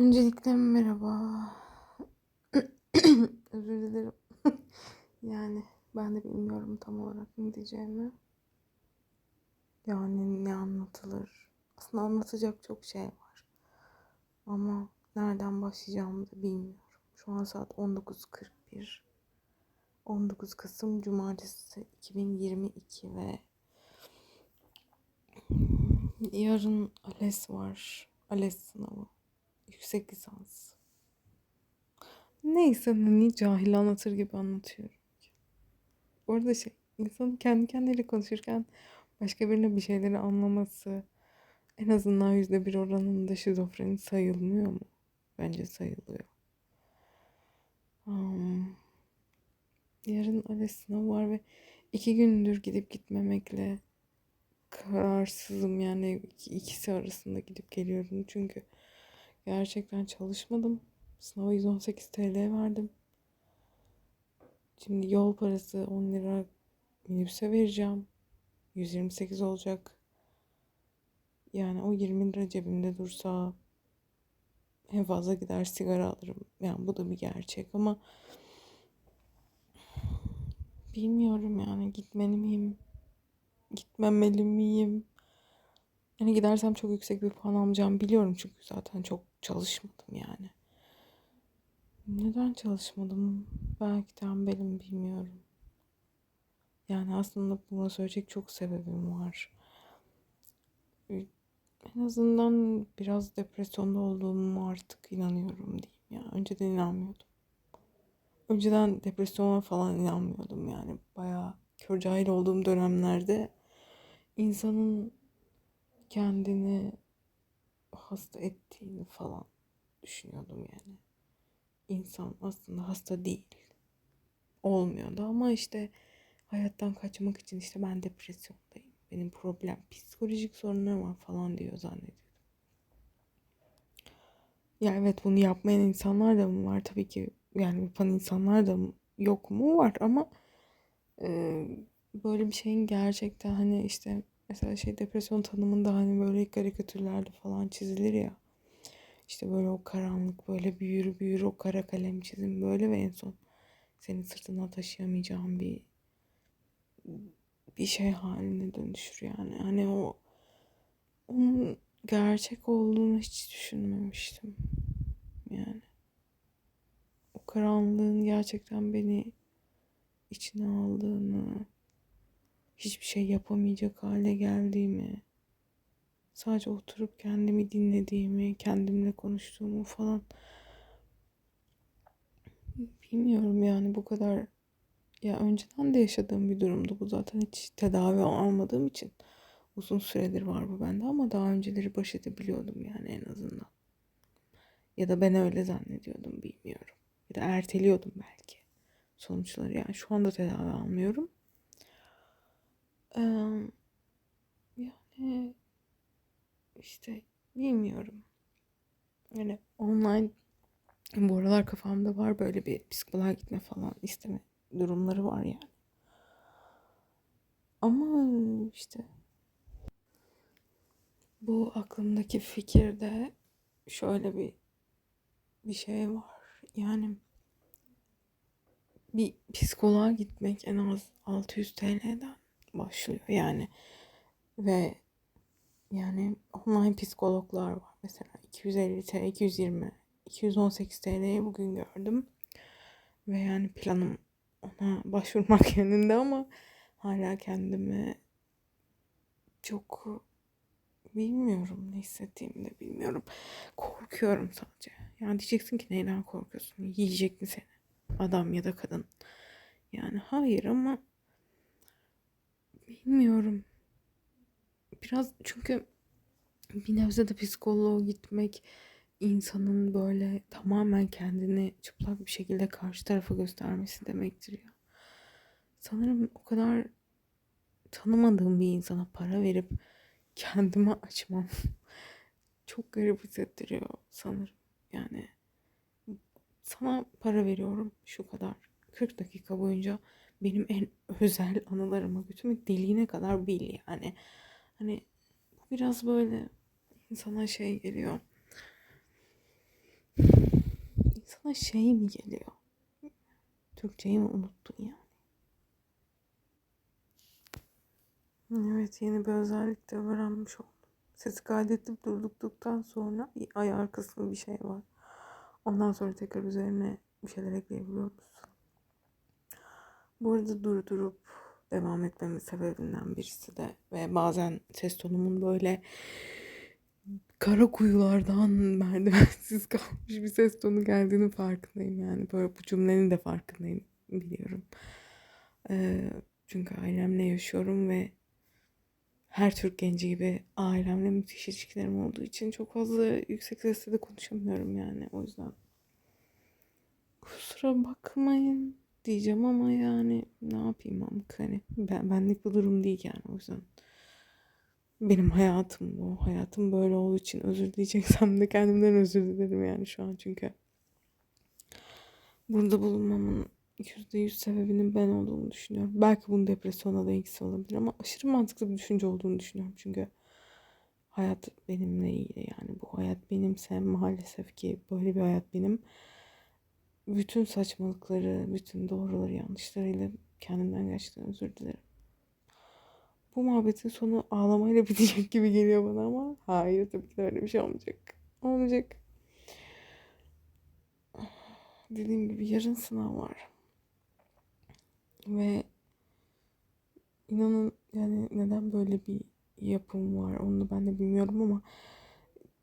Öncelikle merhaba. Özür dilerim. yani ben de bilmiyorum tam olarak ne diyeceğimi. Yani ne anlatılır. Aslında anlatacak çok şey var. Ama nereden başlayacağımı da bilmiyorum. Şu an saat 19.41. 19 Kasım Cumartesi 2022 ve yarın ALES var. ALES sınavı. Yüksek lisans. Neyse hani cahil anlatır gibi anlatıyorum. Bu arada şey insan kendi kendiyle konuşurken başka birine bir şeyleri anlaması en azından yüzde bir oranında şizofreni sayılmıyor mu? Bence sayılıyor. Um, yarın ALES sınavı var ve iki gündür gidip gitmemekle kararsızım yani ikisi arasında gidip geliyorum çünkü gerçekten çalışmadım. Sınava 118 TL verdim. Şimdi yol parası 10 lira minibüse vereceğim. 128 olacak. Yani o 20 lira cebimde dursa en fazla gider sigara alırım. Yani bu da bir gerçek ama bilmiyorum yani gitmeli miyim? Gitmemeli miyim? Yani gidersem çok yüksek bir puan almayacağım biliyorum çünkü zaten çok çalışmadım yani. Neden çalışmadım? Belki tembelim bilmiyorum. Yani aslında buna söyleyecek çok sebebim var. En azından biraz depresyonda olduğumu artık inanıyorum diyeyim ya. Önceden inanmıyordum. Önceden depresyona falan inanmıyordum yani. Bayağı kör cahil olduğum dönemlerde insanın kendini hasta ettiğini falan düşünüyordum yani. İnsan aslında hasta değil. Olmuyordu ama işte hayattan kaçmak için işte ben depresyondayım. Benim problem psikolojik sorunlar var falan diyor zannediyordum. Ya evet bunu yapmayan insanlar da mı var tabii ki yani yapan insanlar da yok mu var ama e, böyle bir şeyin gerçekten hani işte mesela şey depresyon tanımında hani böyle karikatürlerde falan çizilir ya. İşte böyle o karanlık böyle büyür büyür o kara kalem çizim böyle ve en son senin sırtına taşıyamayacağın bir bir şey haline dönüşür yani. Hani o onun gerçek olduğunu hiç düşünmemiştim. Yani o karanlığın gerçekten beni içine aldığını, hiçbir şey yapamayacak hale geldiğimi, sadece oturup kendimi dinlediğimi, kendimle konuştuğumu falan bilmiyorum yani bu kadar ya önceden de yaşadığım bir durumdu bu zaten hiç tedavi almadığım için uzun süredir var bu bende ama daha önceleri baş edebiliyordum yani en azından. Ya da ben öyle zannediyordum bilmiyorum. Ya da erteliyordum belki sonuçları yani şu anda tedavi almıyorum. Yani işte bilmiyorum. Yani online bu aralar kafamda var böyle bir psikoloğa gitme falan isteme durumları var yani. Ama işte bu aklımdaki fikirde şöyle bir bir şey var. Yani bir psikoloğa gitmek en az 600 TL'den başlıyor yani. Ve yani online psikologlar var mesela 250 TL, 220, 218 TL'ye bugün gördüm. Ve yani planım ona başvurmak yönünde ama hala kendimi çok bilmiyorum ne hissettiğimi de bilmiyorum. Korkuyorum sadece. Yani diyeceksin ki neyden korkuyorsun? Yiyecek mi seni? Adam ya da kadın. Yani hayır ama bilmiyorum. Biraz çünkü bir nebze de psikoloğa gitmek insanın böyle tamamen kendini çıplak bir şekilde karşı tarafa göstermesi demektir ya. Sanırım o kadar tanımadığım bir insana para verip kendimi açmam çok garip hissettiriyor sanırım. Yani sana para veriyorum şu kadar 40 dakika boyunca benim en özel anılarıma götürmek deliğine kadar bil yani. Hani bu biraz böyle insana şey geliyor. insana şey mi geliyor? Türkçeyi mi unuttun yani? Evet yeni bir özellik de öğrenmiş oldum. Sesi kaydedip durduktan sonra bir ayar kısmı bir şey var. Ondan sonra tekrar üzerine bir şeyler ekleyebiliyor musun? Bu arada durdurup devam etmemin sebebinden birisi de ve bazen ses tonumun böyle kara kuyulardan merdivensiz kalmış bir ses tonu geldiğini farkındayım yani. Böyle bu cümlenin de farkındayım biliyorum. Ee, çünkü ailemle yaşıyorum ve her Türk genci gibi ailemle müthiş ilişkilerim olduğu için çok fazla yüksek sesle de konuşamıyorum yani o yüzden. Kusura bakmayın diyeceğim ama yani ne yapayım amk hani ben, benlik bu durum değil yani o yüzden. Benim hayatım bu. Hayatım böyle olduğu için özür diyeceksem de kendimden özür dilerim yani şu an çünkü. Burada bulunmamın %100 sebebinin ben olduğunu düşünüyorum. Belki bunun depresyona da ilgisi olabilir ama aşırı mantıklı bir düşünce olduğunu düşünüyorum. Çünkü hayat benimle ilgili yani bu hayat benimse maalesef ki böyle bir hayat benim. Bütün saçmalıkları, bütün doğruları, yanlışlarıyla kendimden gerçekten özür dilerim. Bu muhabbetin sonu ağlamayla bitecek gibi geliyor bana ama hayır tabii ki de öyle bir şey olmayacak. Olmayacak. Dediğim gibi yarın sınav var. Ve inanın yani neden böyle bir yapım var onu ben de bilmiyorum ama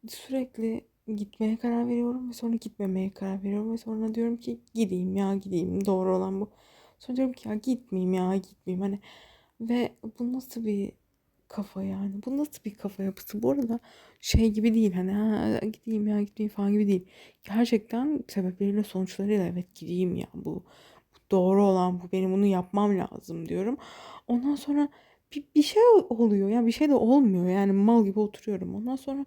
sürekli gitmeye karar veriyorum ve sonra gitmemeye karar veriyorum ve sonra diyorum ki gideyim ya gideyim doğru olan bu. Sonra diyorum ki ya gitmeyeyim ya gitmeyeyim hani ve bu nasıl bir kafa yani bu nasıl bir kafa yapısı bu arada şey gibi değil hani ha, gideyim ya gitmeyeyim falan gibi değil gerçekten sebepleriyle sonuçlarıyla evet gideyim ya bu doğru olan bu. Benim bunu yapmam lazım diyorum. Ondan sonra bir, bir şey oluyor. Yani bir şey de olmuyor. Yani mal gibi oturuyorum. Ondan sonra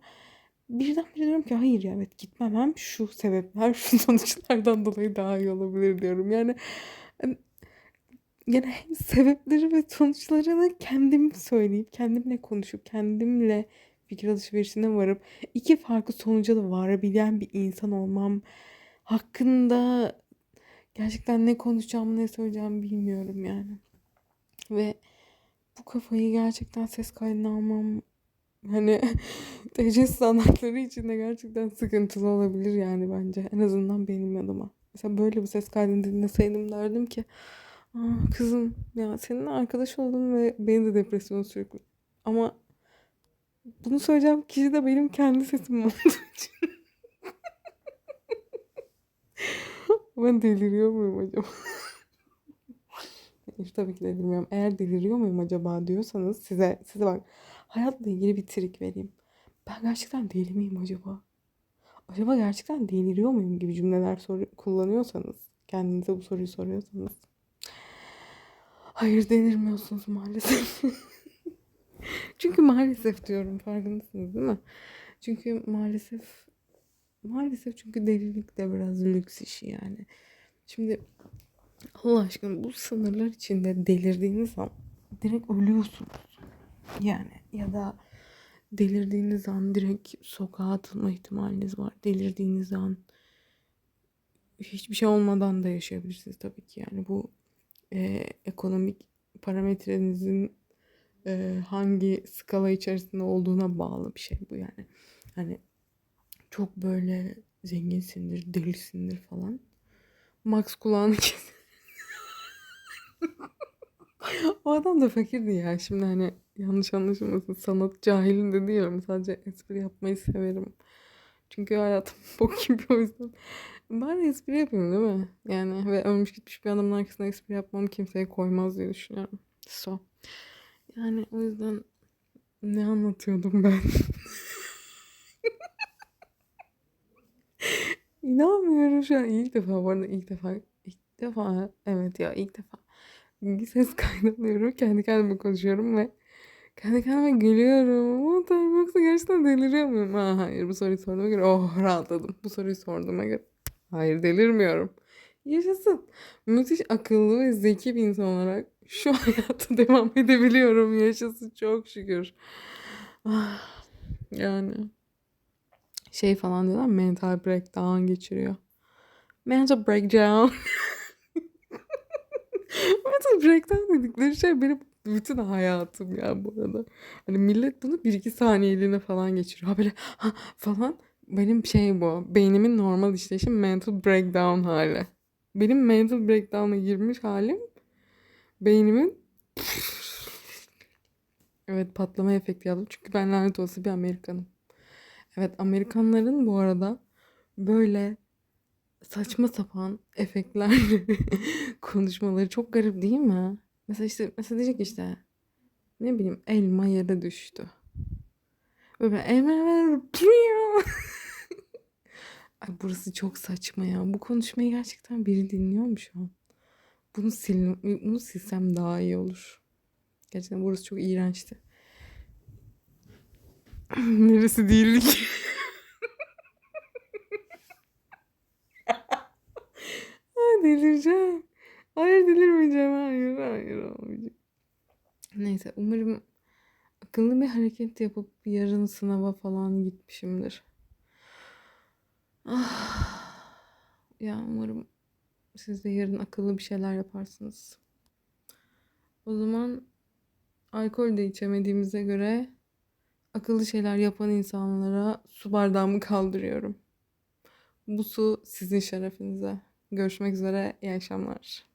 birdenbire diyorum ki hayır ya evet gitmem hem şu sebepler şu sonuçlardan dolayı daha iyi olabilir diyorum. Yani yani hem sebepleri ve sonuçlarını kendim söyleyip kendimle konuşup kendimle fikir alışverişine varıp iki farklı sonuca da varabilen bir insan olmam hakkında gerçekten ne konuşacağımı ne söyleyeceğimi bilmiyorum yani. Ve bu kafayı gerçekten ses kaydına almam hani TC standartları için de gerçekten sıkıntılı olabilir yani bence. En azından benim adıma. Mesela böyle bir ses kaydını dinleseydim derdim ki Aa, kızım ya seninle arkadaş oldum ve beni de depresyon sürekli. Ama bunu söyleyeceğim kişi de benim kendi sesim olduğu için. Ben deliriyor muyum acaba? Hayır tabii ki delirmiyorum. Eğer deliriyor muyum acaba diyorsanız size size bak hayatla ilgili bir trik vereyim. Ben gerçekten deli miyim acaba? Acaba gerçekten deliriyor muyum gibi cümleler sor kullanıyorsanız kendinize bu soruyu soruyorsanız hayır delirmiyorsunuz maalesef. Çünkü maalesef diyorum farkındasınız değil mi? Çünkü maalesef Maalesef çünkü delilik de biraz lüks işi yani. Şimdi Allah aşkına bu sınırlar içinde delirdiğiniz an direkt ölüyorsunuz. Yani ya da delirdiğiniz an direkt sokağa atılma ihtimaliniz var. Delirdiğiniz an hiçbir şey olmadan da yaşayabilirsiniz tabii ki. Yani bu e, ekonomik parametrenizin e, hangi skala içerisinde olduğuna bağlı bir şey bu yani. Hani çok böyle zenginsindir, delisindir falan. Max kulağını kes. o adam da fakirdi ya. Şimdi hani yanlış anlaşılmasın. Sanat cahilim de diyorum. Sadece espri yapmayı severim. Çünkü hayatım bok gibi o yüzden. Bari espri yapayım değil mi? Yani ve ölmüş gitmiş bir adamın arkasına espri yapmam kimseye koymaz diye düşünüyorum. So. Yani o yüzden ne anlatıyordum ben? İnanmıyorum şu an ilk defa bu arada ilk defa ilk defa evet ya ilk defa ses kaydı kendi kendime konuşuyorum ve kendi kendime gülüyorum. Ama tabii yoksa gerçekten deliriyor muyum? Ha, hayır bu soruyu sorduğuma göre oh rahatladım. Bu soruyu sorduğuma göre. Hayır delirmiyorum. Yaşasın. Müthiş akıllı ve zeki bir insan olarak şu hayata devam edebiliyorum. Yaşasın çok şükür. Ah, yani. Şey falan diyorlar mental breakdown geçiriyor. Mental breakdown. mental breakdown dedikleri şey benim bütün hayatım ya bu arada. Hani millet bunu bir iki saniyeliğine falan geçiriyor. Ha böyle ha falan. Benim şey bu. Beynimin normal işleyişi mental breakdown hali. Benim mental breakdown'a girmiş halim beynimin Evet patlama efekti yaptım. Çünkü ben lanet olası bir Amerikanım. Evet Amerikanların bu arada böyle saçma sapan efektlerle konuşmaları çok garip değil mi? Mesela işte mesela diyecek işte ne bileyim elma yere düştü. Böyle elma yere Ay burası çok saçma ya. Bu konuşmayı gerçekten biri dinliyor mu şu an? Bunu sil bunu silsem daha iyi olur. Gerçekten burası çok iğrençti. Neresi değildi ki? Ay delireceğim. Hayır delirmeyeceğim. Hayır hayır olmayacak. Neyse umarım akıllı bir hareket yapıp yarın sınava falan gitmişimdir. Ah. Ya umarım siz de yarın akıllı bir şeyler yaparsınız. O zaman alkol de içemediğimize göre akıllı şeyler yapan insanlara su bardağımı kaldırıyorum. Bu su sizin şerefinize. Görüşmek üzere. İyi akşamlar.